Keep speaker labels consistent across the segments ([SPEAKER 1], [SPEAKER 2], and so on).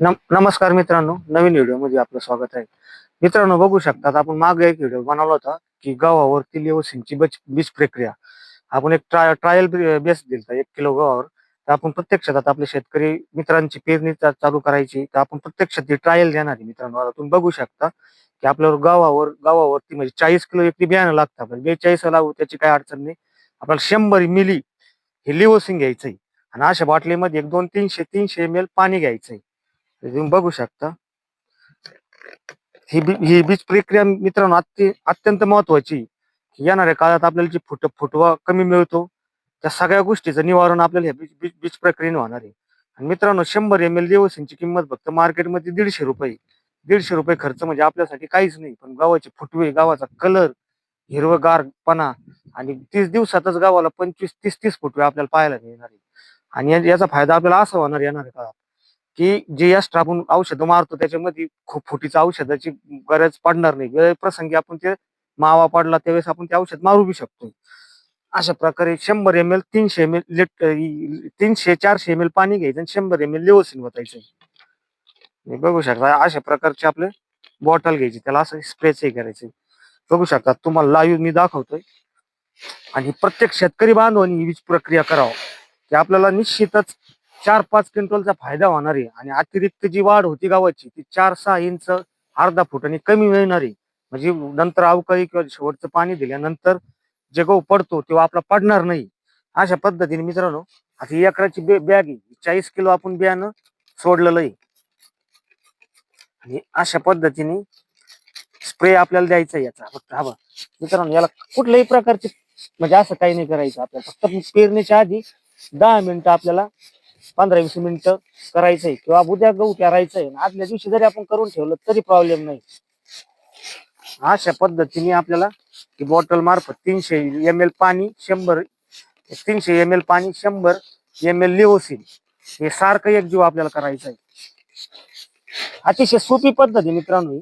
[SPEAKER 1] नम नमस्कार मित्रांनो नवीन व्हिडिओमध्ये आपलं स्वागत आहे. मित्रांनो बघू शकतात आपण मागे एक व्हिडिओ बनवला होता की गव्हावरती लिओसिनची बच बीज प्रक्रिया. आपण एक ट्राय ट्रायल बेस दिलता एक किलो गव्हावर. तर आपण प्रत्यक्षात आता आपले शेतकरी मित्रांची पेरणी चालू करायची. तर आपण प्रत्यक्षात ती ट्रायल देणार आहे मित्रांनो. आता तुम्ही बघू शकता की आपल्यावर गव्हावर गव्हावरती म्हणजे चाळीस किलो एक बियाणं लागतं. आपल्याला बेचाळीस लागू त्याची काही अडचण नाही. आपल्याला शंभर मिली हे लिओसिन घ्यायचंय. आणि अशा बाटलीमध्ये एक दोन तीनशे तीनशे एम एल पाणी घ्यायचंय. तुम्ही बघू शकता. ही बी- ही बीज प्रक्रिया मित्रांनो अत्य अत्यंत महत्वाची येणाऱ्या काळात आपल्याला जी फुट फुटवा कमी मिळतो त्या सगळ्या गोष्टीचं निवारण आपल्याला ह्या बीज बीज बीज प्रक्रियेने होणार आहे. आणि मित्रांनो शंभर एम एल ची किंमत फक्त मार्केटमध्ये दीडशे रुपये दीडशे रुपये खर्च म्हणजे आपल्यासाठी काहीच नाही पण गावाचे फुटवे गावाचा कलर हिरवगारपणा आणि तीस दिवसातच गावाला पंचवीस तीस तीस फुटवे आपल्याला पाहायला मिळणार आहे. आणि याचा फायदा आपल्याला असा होणार येणाऱ्या काळात. की जे एक्स्ट्रा आपण औषधं मारतो त्याच्यामध्ये खूप फुटीचं औषधाची गरज पडणार नाही. वेळ प्रसंगी आपण ते मावा पडला त्यावेळेस आपण ते औषध मारू बी शकतो अशा प्रकारे शंभर एम एल तीनशे एम एल लिट तीनशे चारशे एम एल पाणी घ्यायचं आणि शंभर एम एल लिओसिन वतायचं. बघू शकता अशा प्रकारचे आपले बॉटल घ्यायची. त्याला असं स्प्रेच करायचं. बघू शकता तुम्हाला लाईव्ह मी दाखवतोय. आणि प्रत्येक शेतकरी बांधवांनी वीज प्रक्रिया करावं. की आपल्याला निश्चितच चार पाच क्विंटलचा फायदा होणार आहे आणि अतिरिक्त जी वाढ होती गावाची ती चार सहा इंच अर्धा फुटाने कमी मिळणार आहे. म्हणजे नंतर अवकाळी किंवा शेवटचं पाणी दिल्यानंतर जे गहू पडतो तेव्हा आपला पडणार नाही. अशा पद्धतीने मित्रांनो आता एकराची बॅग आहे. चाळीस किलो आपण बियाणं सोडलेलं आहे. आणि अशा पद्धतीने स्प्रे आपल्याला द्यायचा याचा. फक्त हवा मित्रांनो याला कुठल्याही प्रकारचे म्हणजे असं काही नाही करायचं. आपल्याला फक्त पेरणीच्या आधी दहा मिनिटं आपल्याला पंधरा वीस मिनिटं करायचंय किंवा उद्या गहू करायचंय आदल्या दिवशी जरी आपण करून ठेवलं तरी प्रॉब्लेम नाही. अशा पद्धतीने आपल्याला बॉटल मार्फत तीनशे एम एल पाणी शंभर तीनशे एम एल पाणी शंभर एम एल लिओसिन हे सारखं एक जीव आपल्याला करायचं आहे अतिशय सोपी पद्धत आहे मित्रांनो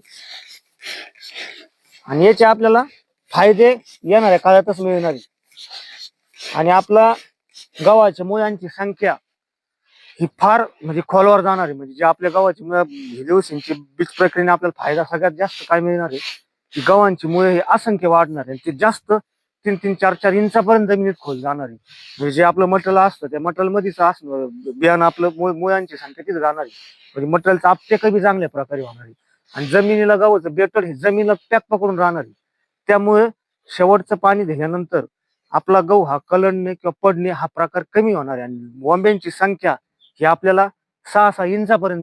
[SPEAKER 1] आणि याचे आपल्याला फायदे येणाऱ्या काळातच मिळणार आणि आपला गव्हाच्या मुळांची संख्या ही फार म्हणजे खोलवर जाणार आहे म्हणजे जे आपल्या गव्हाची मुळं हिरवसिंची बीज प्रक्रियेने आपल्याला फायदा सगळ्यात जास्त काय मिळणार आहे? की गव्हांची मुळे हे असंख्य वाढणार आहे ते जास्त तीन तीन चार चार इंचापर्यंत जमिनीत खोल जाणार आहे. म्हणजे जे आपलं मटल असतं त्या मटल मध्येच असणं बियाणं आपलं मुळांची संख्या तिथे जाणार आहे. म्हणजे मटलचं आपटेक बी चांगल्या प्रकारे होणार आहे. आणि जमिनीला गव्हाचं बेटर हे जमिनीला पॅक पकडून राहणार आहे. त्यामुळे शेवटचं पाणी दिल्यानंतर आपला गहू हा कलडणे किंवा पडणे हा प्रकार कमी होणार आहे. आणि वॉम्ब्यांची संख्या हे आपल्याला सहा सहा इंचापर्यंत